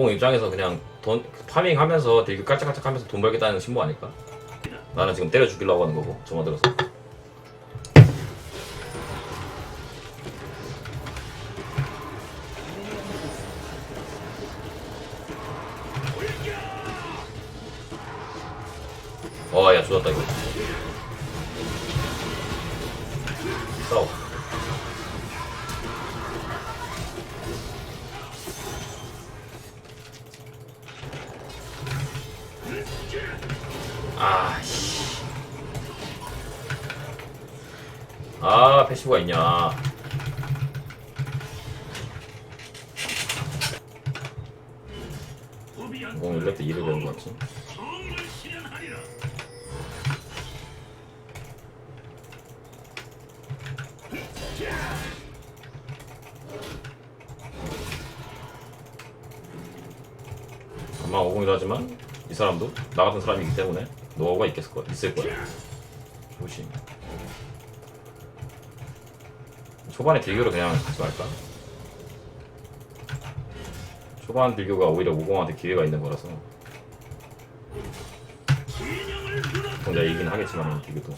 오공 입장에서 그냥 돈 파밍하면서 되게 깔짝깔짝하면서 돈 벌겠다는 신부 아닐까? 나는 지금 때려 죽이려고 하는 거고 저만 들어서 아 패시브가 있냐 공 1렙 때 2를 되는 거 같지 아마 50이라 하지만 이 사람도 나 같은 사람이기 때문에 노하우가 있겠을 거야, 있을 거야. 조심. 초반에 딜교를 그냥 하지 말까? 초반 딜교가 오히려 50한테 기회가 있는 거라서 혼자 이긴 하겠지만 딜교도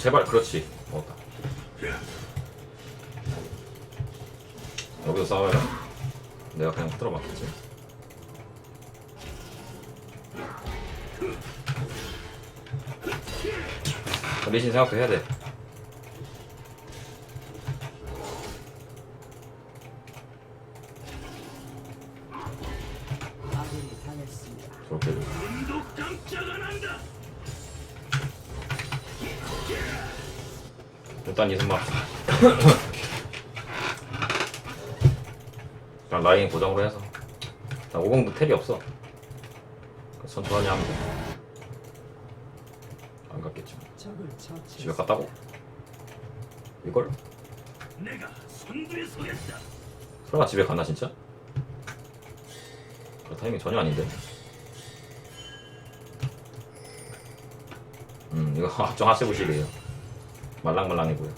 제발 그렇지. 먹었다 여기서 싸워야 내가 그냥 들어 맞겠지. 리신 생각도 해야 돼. 저렇게 일단 이승만 그냥 라인 고정으로 해서 나 50도 텔이 없어 천천히 하면 돼안 갔겠지. 집에 갔다고? 이걸? 내가 선두에 서겠다. 설마 집에 갔나 진짜? 그 타이밍 전혀 아닌데 음 이거 합정 하세보시래요 말랑말랑해 보여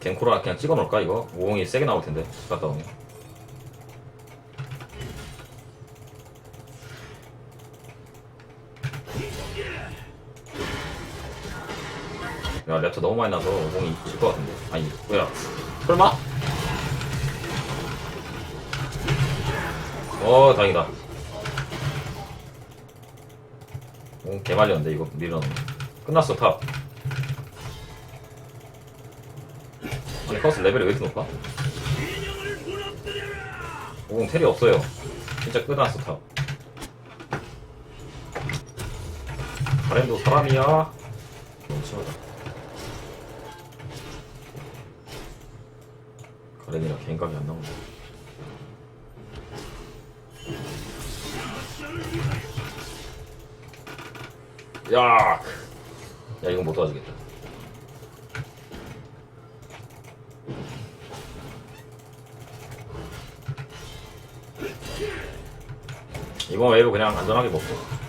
갱코라 그냥 찍어 놓을까 이거? 50이 세게 나올 텐데 갔다 오면 야 랩터 너무 많이 나서 50이 질 것 같은데 아니 뭐야 설마? 어 다행이다. 오 개말렸는데 이거 밀어넣으면 끝났어 탑. 아니 커스 레벨이 왜 이렇게 높아? 오공 텔이 없어요. 진짜 끝났어 탑. 가렌도 사람이야. 가렌이랑 개인각이 안 나오네 야, 야 이건 못 도와주겠다. 이번 웨이브 그냥 안전하게 먹고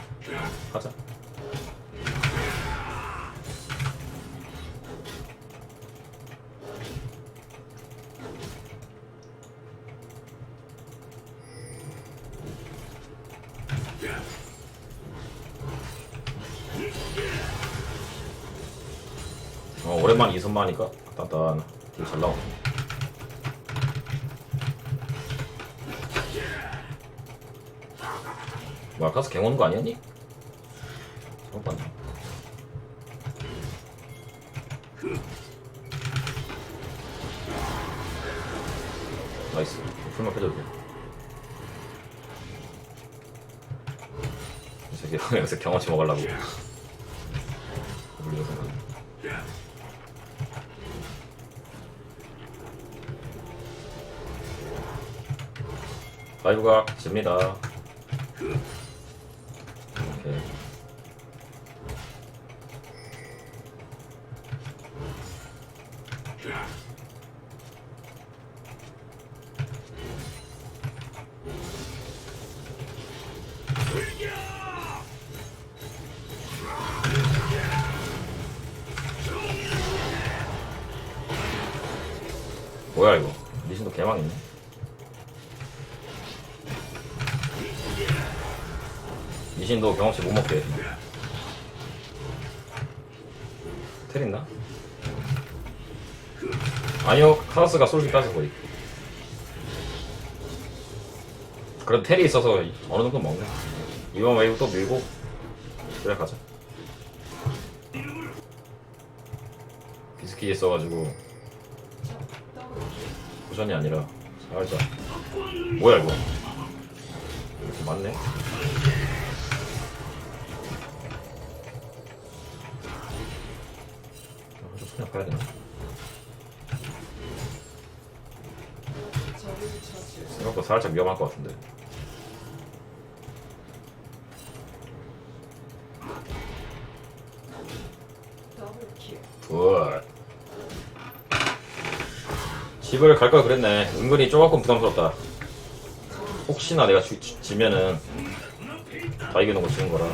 1선만 2선만이니까 단단 되게 잘 나오네. 뭐 아까서 갱오는 거 아니었니? 잘못 봤네 나이스. 풀만 빼줘도 돼 저기 여기서 경험치 먹으려고. 라이브가 집니다. 뭐야 이거? 리신도 개망했네 리신도 경험치 못 먹게. 텔 있나? 아니요 카라스가 솔깃 따서 거의. 그래도 텔이 있어서 어느 정도 먹네. 이번 웨이브 또 밀고 그래 가자. 비스킷 있어가지고 쿠션이 아니라 살짝 뭐야 이거? 이렇게 맞네 가야 되나? 생각보다 살짝 위험할 것 같은데. 굿 집을 갈 걸 그랬네 은근히 조금 부담스럽다 혹시나 내가 지, 지, 지면은 다 이겨놓고 지는 거라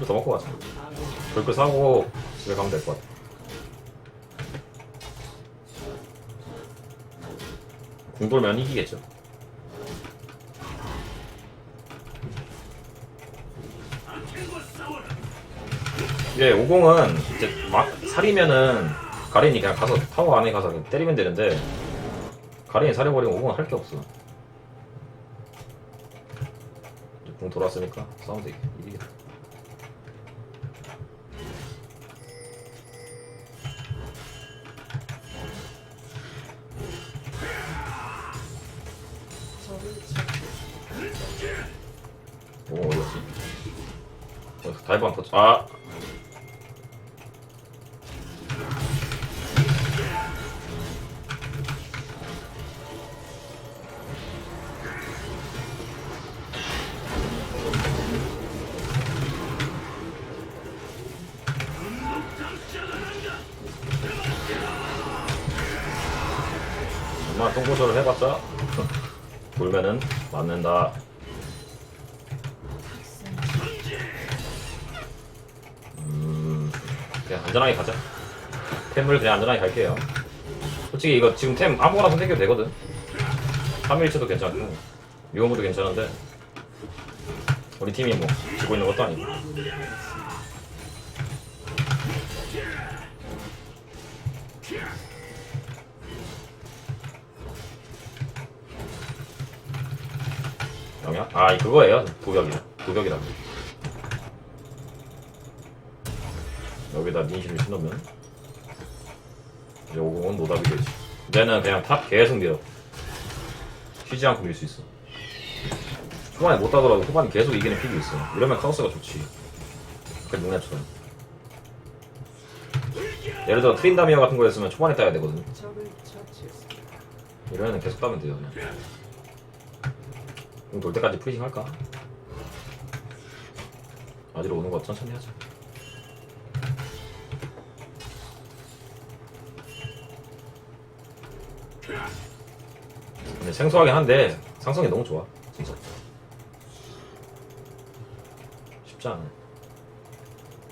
한줄더 먹고 가자. 불크 사고 집에 가면 될 것 같아. 궁 돌면 이기겠죠. 이게 50은 이제 막 살이면은 가린이 그냥 가서 타워 안에 가서 그냥 때리면 되는데 가린이 살해버리면 50은 할 게 없어. 이제 궁 돌았으니까 싸우면 되게 이기겠다 어, 다이브 안 그냥 안전하게 가자. 템을 그냥 안전하게 갈게요. 솔직히 이거 지금 템 아무거나 선택해도 되거든. 3일치도 괜찮고, 유언무도 괜찮은데, 우리 팀이 뭐, 지고 있는 것도 아니고. 영향? 아, 그거예요. 도벽이라. 도벽이라고. 여기다 닌시를 신으면 이제 50은 노답이 되지. 얘는 그냥 탑 계속 밀어. 쉬지 않고 밀 수 있어. 초반에 못 따더라도 후반에 계속 이기는 픽이 있어. 이러면 카오스가 좋지. 그 눈에처럼. 예를 들어 트린다미어 같은 거였으면 초반에 따야 되거든 적을 처치했습니다. 이러면 계속 따면 돼요 그냥. 그럼 돌 때까지 프리징 할까? 아지로 오는 거 천천히 하자 근데 생소하긴 한데 상성이 너무 좋아 진짜. 쉽지 않아.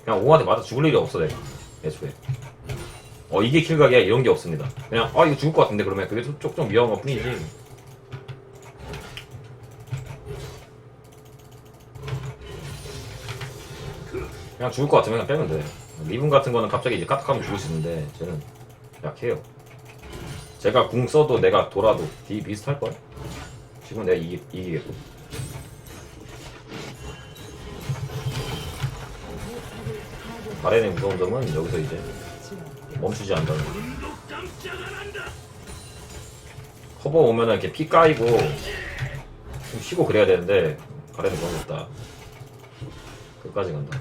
그냥 옹한테 맞아 죽을 일이 없어 내가. 애초에. 어 이게 킬각이야? 이런 게 없습니다. 그냥 아 이거 죽을 것 같은데 그러면. 그게 좀 위험한 것 뿐이지. 그냥 죽을 것 같으면 그냥 빼면 돼. 리븐 같은 거는 갑자기 이제 까딱하면 죽을 수 있는데 쟤는 약해요 제가 궁 써도 내가 돌아도 딜 비슷할걸? 지금 내가 이기, 이기겠고 바렌의 무서운 점은 여기서 이제. 멈추지 않는다는 거. 커버 오면은 이렇게 피 까이고 좀 쉬고 그래야 되는데 가래는 그런 거 없다 끝까지 간다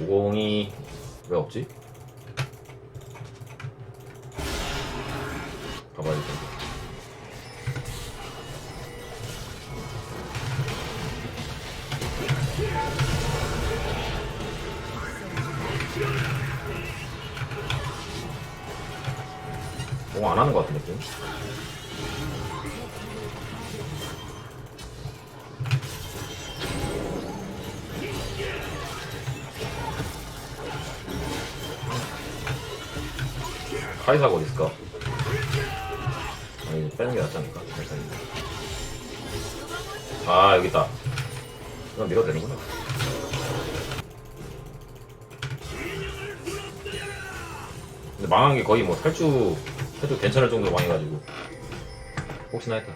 오공이 왜 없지? 가봐야 될텐 카이사가 어디 있을까? 아니 빼는 게 낫지 않을까? 일단. 아 여기 있다. 이건 밀어도 되는구나. 근데 망한 게 거의 뭐 탈주 해도 괜찮을 정도로 망해가지고 혹시나 했다.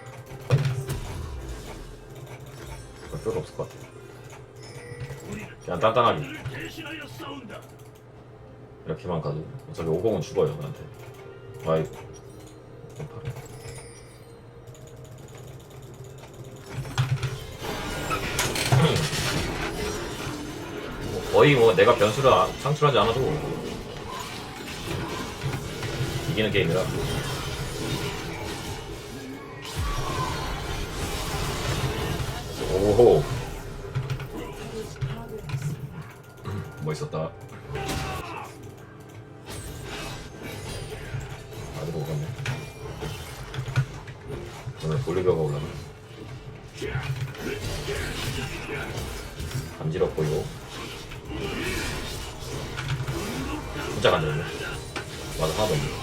별 필요 없을 것 같아. 그냥 단단하게 이렇게만 가도 어차피 50은 죽어요 나한테. 파래. 뭐 거의 뭐 내가 변수를 아- 창출하지 않아도 이기는 게임이라 오호 멋있었다 아직 오갔네. 오늘 볼리비아가 올라가 간지럽고요 진짜 간지럽네. 맞아 하나도 없네.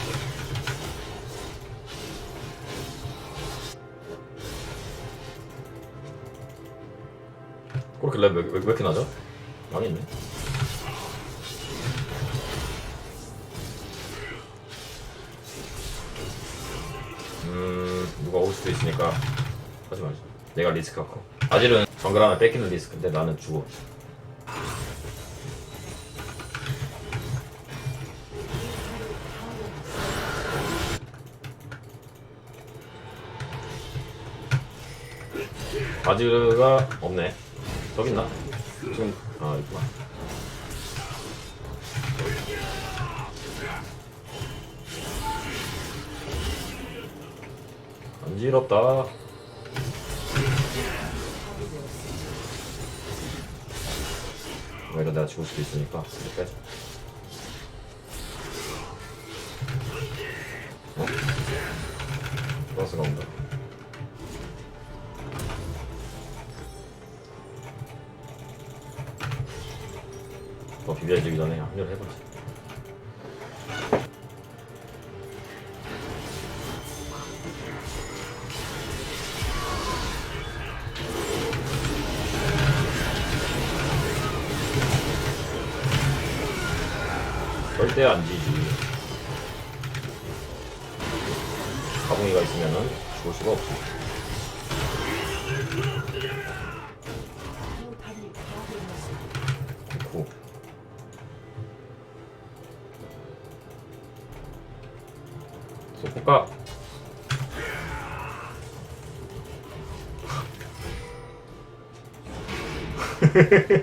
그렇게 랩 왜, 왜, 왜 이렇게 나죠? 망했네 있으니까 하지 말자 내가 리스크가 커 아질은 정글 하나 뺏기는 리스크인데 나는 죽어. 아즈가 없네. 저기 있나? 지금 아 있구나 간지럽다. 오히려 내가 죽을 수도 있으니까. 빼자 절대 안 지지. 가봉이가 있으면은 죽을 수가 없어. 포탑이 파괴되었습니다. 고. 소포카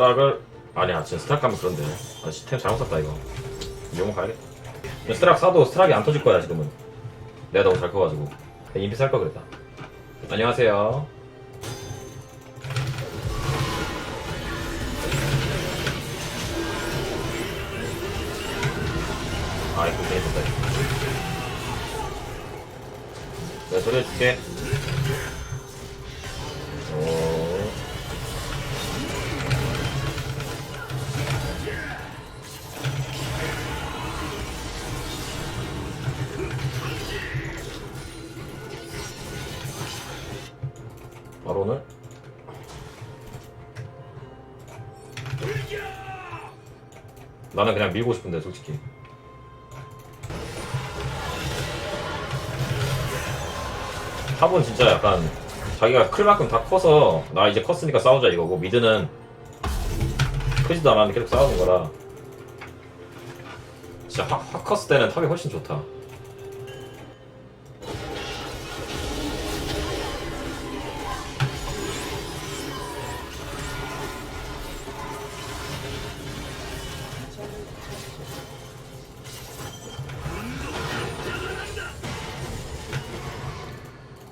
스타락을 아니야 진짜 스타락 가면 그런데. 아 시스템 잘못 샀다 이거. 용어 가야겠다. 스타락 사도 스타락이 안 터질 거야 지금은. 내가 너무 잘 커가지고. 인피 살 거 그랬다. 안녕하세요. 아 졌다 이거. 내가 처리해줄게 나는 그냥 밀고 싶은데 솔직히. 탑은 진짜 약간 자기가 클 만큼 다 커서 나 이제 컸으니까 싸우자 이거고 미드는 크지도 않았는데 계속 싸우는 거라 진짜 확, 확 컸을 때는 탑이 훨씬 좋다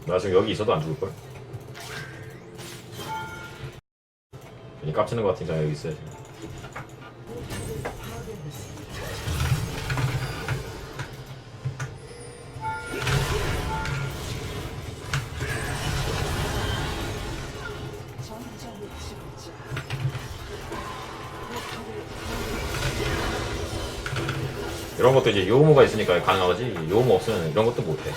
나 지금 여기 있어도 안 죽을걸? 괜히 깝치는 것 같으니까 여기 있어야지. 이런 것도 이제 요모가 있으니까 가능하지 요모 없으면 이런 것도 못해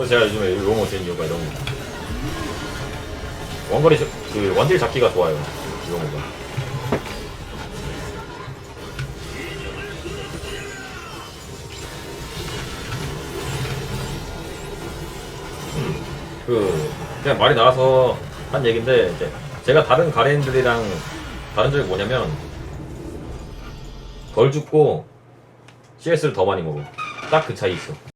그래서 제가 요즘에 요모 된 이유가 이런 거 원거리 저- 그 원딜 잡기가 좋아요 요모가. 그 그냥 말이 나와서 한 얘긴데 이제 제가 다른 가렌들이랑 다른 점이 뭐냐면 덜 죽고 CS를 더 많이 먹어 딱 그 차이 있어